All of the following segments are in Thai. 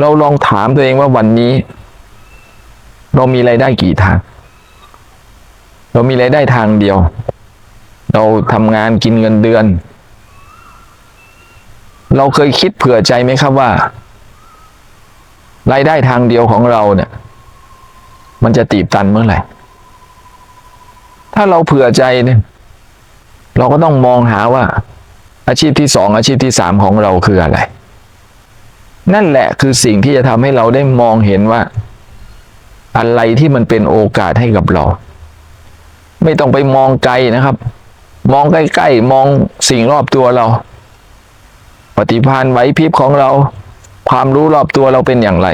เราลองถามตัวเองว่าวันนี้ เรามีรายได้กี่ทาง เรามีรายได้ทางเดียว เราทำงานกินเงินเดือน เราเคยคิดเผื่อใจไหมครับว่ารายได้ทางเดียวของเราเนี่ย มันจะตีบตันเมื่อไหร่ ถ้าเราเผื่อใจเนี่ยเราก็ต้องมองหาว่า อาชีพที่สองอาชีพที่สามของเราคืออะไร นั่นแหละคือสิ่งที่จะทำให้เราได้มองเห็นว่า อะไรที่มันเป็นโอกาสให้กับเรา ไม่ต้องไปมองไกลนะครับ มองใกล้ๆมองสิ่งรอบตัวเรา ปฏิภาณไหวพริบของเรา ความรู้รอบตัวเราเป็นอย่างไร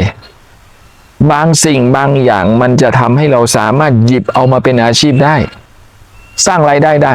บางสิ่งบางอย่างมันจะทำให้เราสามารถหยิบเอามาเป็นอาชีพได้ สร้างรายได้ได้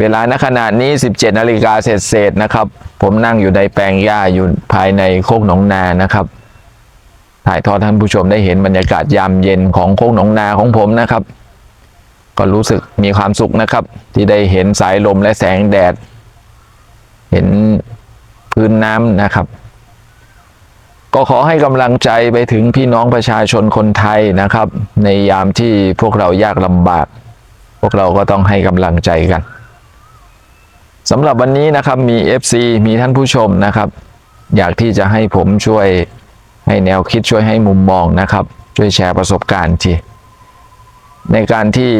เวลาณขณะนี้ 17นาฬิกาเศษๆนะครับ ผมนั่งอยู่ในแปลงหญ้าอยู่ภายในโคกหนองนานะครับ ถ่ายทอดท่านผู้ชมได้เห็นบรรยากาศยามเย็นของโคกหนองนาของผมนะครับ ก็รู้สึกมีความสุขนะครับ ที่ได้เห็นสายลมและแสงแดด เห็นพื้นน้ำนะครับ ก็ขอให้กำลังใจไปถึงพี่น้องประชาชนคนไทยนะครับ ในยามที่พวกเรายากลำบาก พวกเราก็ต้องให้กำลังใจกัน สำหรับวันนี้นะครับมี FC มีท่านผู้ชมนะครับ อยากที่จะให้ผมช่วยให้แนวคิดช่วยให้มุมมองนะครับ ช่วยแชร์ประสบการณ์ทีในการที่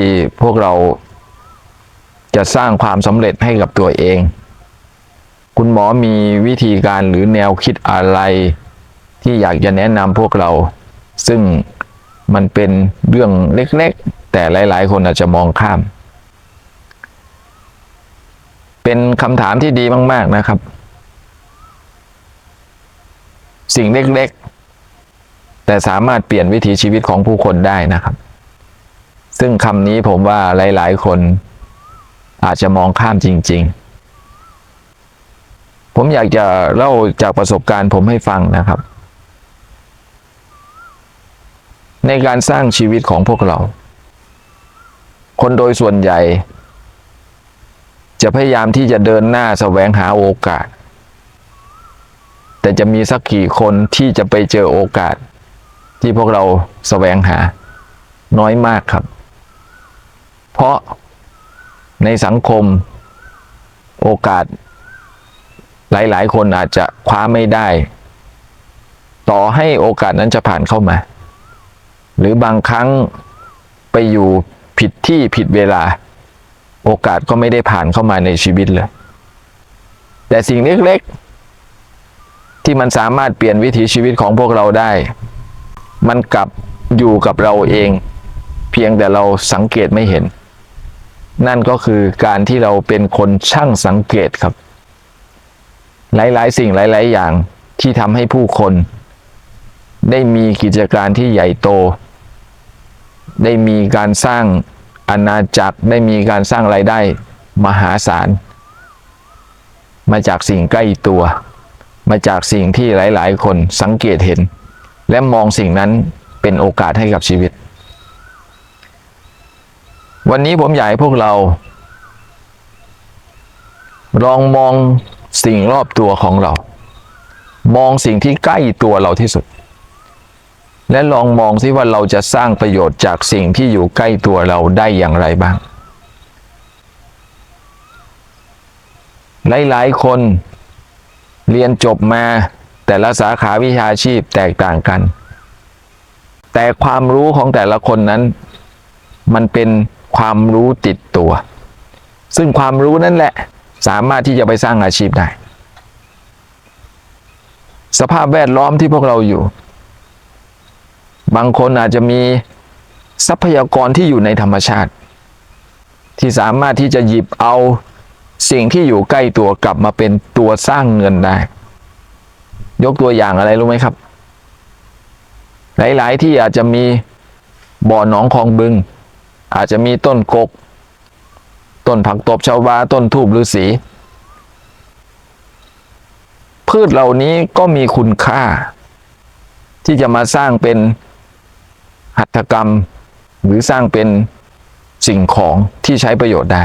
พวกเราจะสร้างความสำเร็จให้กับตัวเอง คุณหมอมีวิธีการหรือแนวคิดอะไร ที่อยากจะแนะนำพวกเรา ซึ่งมันเป็นเรื่องเล็กๆ แต่หลาย ๆ คนอาจจะมองข้าม เป็นคำถามที่ดีมาก ๆนะครับ สิ่งเล็กๆ แต่สามารถเปลี่ยนวิถีชีวิตของผู้คนได้นะครับ ซึ่งคำนี้ผมว่าหลายๆ คนอาจจะมองข้ามจริง ๆ ผมอยากจะเล่าจากประสบการณ์ผมให้ฟังนะครับ ในการสร้างชีวิตของพวกเรา คนโดยส่วนใหญ่ จะพยายามที่จะเดินหน้าแสวงหาโอกาส แต่จะมีสักกี่คนที่จะไปเจอโอกาส ที่พวกเราแสวงหา น้อยมากครับ เพราะในสังคมโอกาส หลาย ๆ คนอาจจะคว้าไม่ได้ ต่อให้โอกาสนั้นจะผ่านเข้ามา หรือบางครั้งไปอยู่ผิดที่ผิดเวลา โอกาสก็ไม่ได้ผ่านเข้ามาในชีวิตเลย แต่สิ่งเล็กๆ ที่มันสามารถเปลี่ยนวิถีชีวิตของพวกเราได้ มันกลับอยู่กับเราเอง เพียงแต่เราสังเกตไม่เห็น นั่นก็คือการที่เราเป็นคนช่างสังเกตครับ หลายๆ สิ่งหลาย ๆ อย่างที่ทำให้ผู้คน ได้มีกิจการที่ใหญ่โต ได้มีการสร้าง อาณาจักรได้มีการสร้างรายได้มหาศาล มาจากสิ่งใกล้ตัว มาจากสิ่งที่หลาย ๆ คนสังเกตเห็น และมองสิ่งนั้นเป็นโอกาสให้กับชีวิต วันนี้ผมอยากให้พวกเรา ลองมองสิ่งรอบตัวของเรา มองสิ่งที่ใกล้ตัวเราที่สุด และลองมองซิว่าเราจะสร้างประโยชน์จากสิ่งที่อยู่ใกล้ตัวเราได้อย่างไรบ้าง หลายๆ คนเรียนจบมาแต่ละสาขาวิชาชีพแตกต่างกัน แต่ความรู้ของแต่ละคนนั้น มันเป็นความรู้ติดตัว ซึ่งความรู้นั่นแหละสามารถที่จะไปสร้างอาชีพได้ สภาพแวดล้อมที่พวกเราอยู่ บางคนอาจจะมีทรัพยากรที่อยู่ในธรรมชาติ ที่สามารถที่จะหยิบเอาสิ่งที่อยู่ใกล้ตัวกลับมาเป็นตัวสร้างเงินได้ ยกตัวอย่างอะไรรู้ไหมครับ หลาย ๆ ที่อาจจะมีบ่อหนองคลองบึง อาจจะมีต้นกก ต้นผักตบชาวาต้นทูบฤาษีพืชเหล่านี้ก็มีคุณค่า ที่จะมาสร้างเป็น หัตถกรรม หรือสร้างเป็นสิ่งของที่ใช้ประโยชน์ได้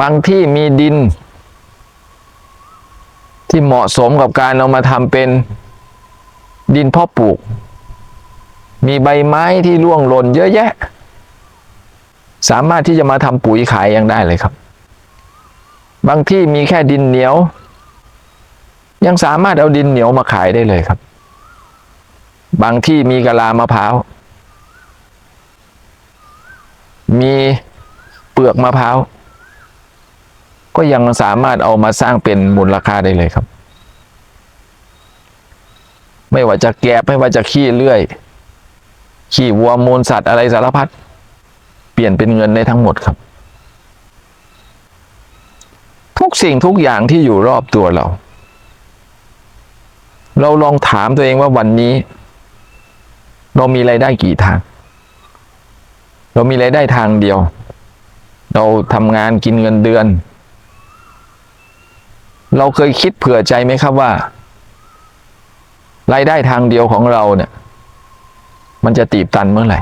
บางที่มีดิน ที่เหมาะสมกับการเอามาทำเป็นดินเพาะปลูก มีใบไม้ที่ร่วงหล่นเยอะแยะ สามารถที่จะมาทำปุ๋ยขายยังได้เลยครับ บางที่มีแค่ดินเหนียว ยังสามารถเอาดินเหนียวมาขายได้เลยครับ บางที่มีกะลามะพร้าว มีเปลือกมะพร้าว ก็ยังสามารถเอามาสร้างเป็นมูลค่าได้เลยครับ ไม่ว่าจะแกบไม่ว่าจะขี้เลื่อย ขี้วัวมูลสัตว์อะไรสารพัด เปลี่ยนเป็นเงินได้ทั้งหมดครับ ทุกสิ่งทุกอย่างที่อยู่รอบตัวเราเราลองถามตัวเองว่าวันนี้ เรามีไรายได้กี่ทาง เรามีไรายได้ทางเดียว เราทำงานกินเงินเดือน เราเคยคิดเผื่อใจไหมครับว่า รายได้ทางเดียวของเราเนี่ย มันจะตีบตันเมื่อไหร่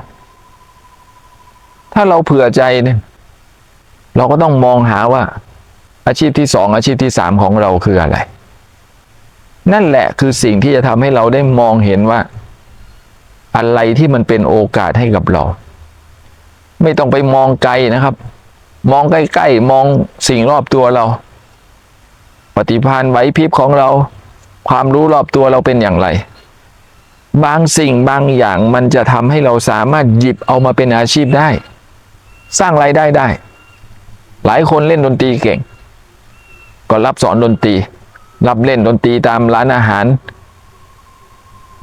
ถ้าเราเผื่อใจเนี่ย เราก็ต้องมองหาว่า อาชีพที่สองอาชีพที่สามของเราคืออะไร นั่นแหละคือสิ่งที่จะทำให้เราได้มองเห็นว่า อะไรที่มันเป็นโอกาสให้กับเรา ไม่ต้องไปมองไกลนะครับ มองใกล้ๆมองสิ่งรอบตัวเรา ปฏิภาณไหวพริบของเรา ความรู้รอบตัวเราเป็นอย่างไร บางสิ่งบางอย่างมันจะทำให้เราสามารถหยิบเอามาเป็นอาชีพได้ สร้างรายได้ได้ หลายคนเล่นดนตรีเก่ง ก็รับสอนดนตรี รับเล่นดนตรีตามร้านอาหาร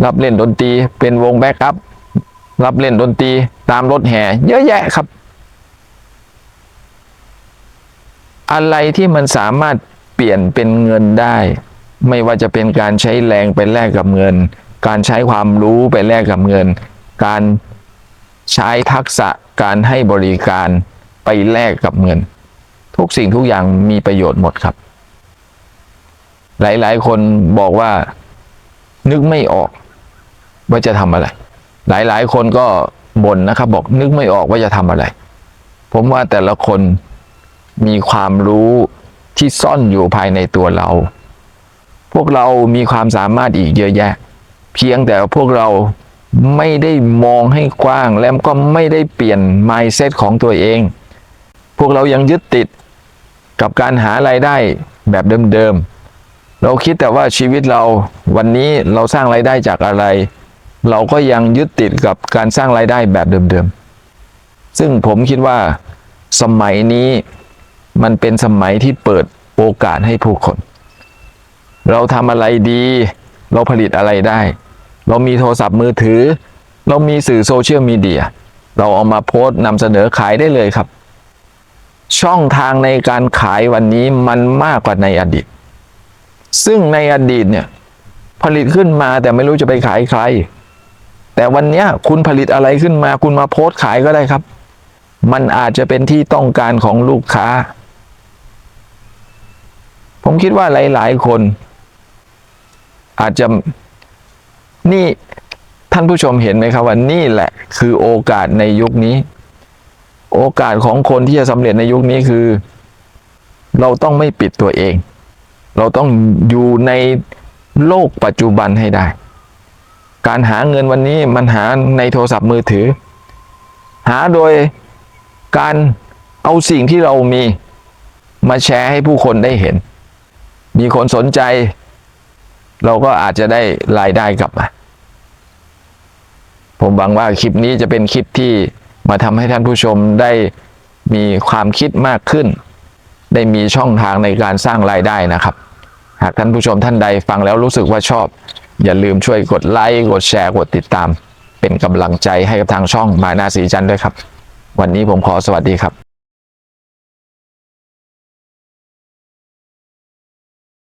รับเล่นดนตรีเป็นวงแบ็กอัพรับเล่นดนตรีตามรถแห่ เยอะแยะครับ อะไรที่มันสามารถเปลี่ยนเป็นเงินได้ ไม่ว่าจะเป็นการใช้แรงไปแลกกับเงิน การใช้ความรู้ไปแลกกับเงิน การใช้ทักษะการให้บริการไปแลกกับเงิน ทุกสิ่งทุกอย่างมีประโยชน์หมดครับ หลายๆ คนบอกว่านึกไม่ออก ว่าจะทำอะไร หลายๆ คนก็บ่นนะครับ บอกนึกไม่ออกว่าจะทำอะไร ผมว่าแต่ละคนมีความรู้ที่ซ่อนอยู่ภายในตัวเรา พวกเรามีความสามารถอีกเยอะแยะ เพียงแต่พวกเราไม่ได้มองให้กว้าง แล้วก็ไม่ได้เปลี่ยน mindset ของตัวเอง พวกเรายังยึดติดกับการหารายได้แบบเดิมๆ เราคิดแต่ว่าชีวิตเราวันนี้เราสร้างรายได้จากอะไร เราก็ยังยึดติดกับการสร้างรายได้แบบเดิมๆ ซึ่งผมคิดว่าสมัยนี้มันเป็นสมัยที่เปิดโอกาสให้ผู้คน เราทำอะไรดี เราผลิตอะไรได้ เรามีโทรศัพท์มือถือ เรามีสื่อโซเชียลมีเดีย เราเอามาโพสต์นำเสนอขายได้เลยครับ ช่องทางในการขายวันนี้มันมากกว่าในอดีต ซึ่งในอดีตเนี่ยผลิตขึ้นมาแต่ไม่รู้จะไปขายใคร แต่วันนี้คุณผลิตอะไรขึ้นมา คุณมาโพสต์ขายก็ได้ครับ มันอาจจะเป็นที่ต้องการของลูกค้า ผมคิดว่าหลาย ๆ คน อาจจะนี่ท่านผู้ชมเห็นไหมครับว่านี่แหละ คือโอกาสในยุคนี้ โอกาสของคนที่จะสำเร็จในยุคนี้คือ เราต้องไม่ปิดตัวเอง เราต้องอยู่ในโลกปัจจุบันให้ได้ การหาเงินวันนี้มันหาในโทรศัพท์มือถือ หาโดยการเอาสิ่งที่เรามีมาแชร์ให้ผู้คนได้เห็น มีคนสนใจ เราก็อาจจะได้รายได้กลับมา ผมหวังว่าคลิปนี้จะเป็นคลิปที่มาทำให้ท่านผู้ชมได้มีความคิดมากขึ้น ได้มีช่องทางในการสร้างรายได้นะครับ หากท่านผู้ชมท่านใดฟังแล้วรู้สึกว่าชอบ อย่าลืมช่วยกดไลค์กดแชร์กดติดตาม เป็นกำลังใจให้กับทางช่องมานาสีจันทร์ด้วยครับ วันนี้ผมขอสวัสดีครับ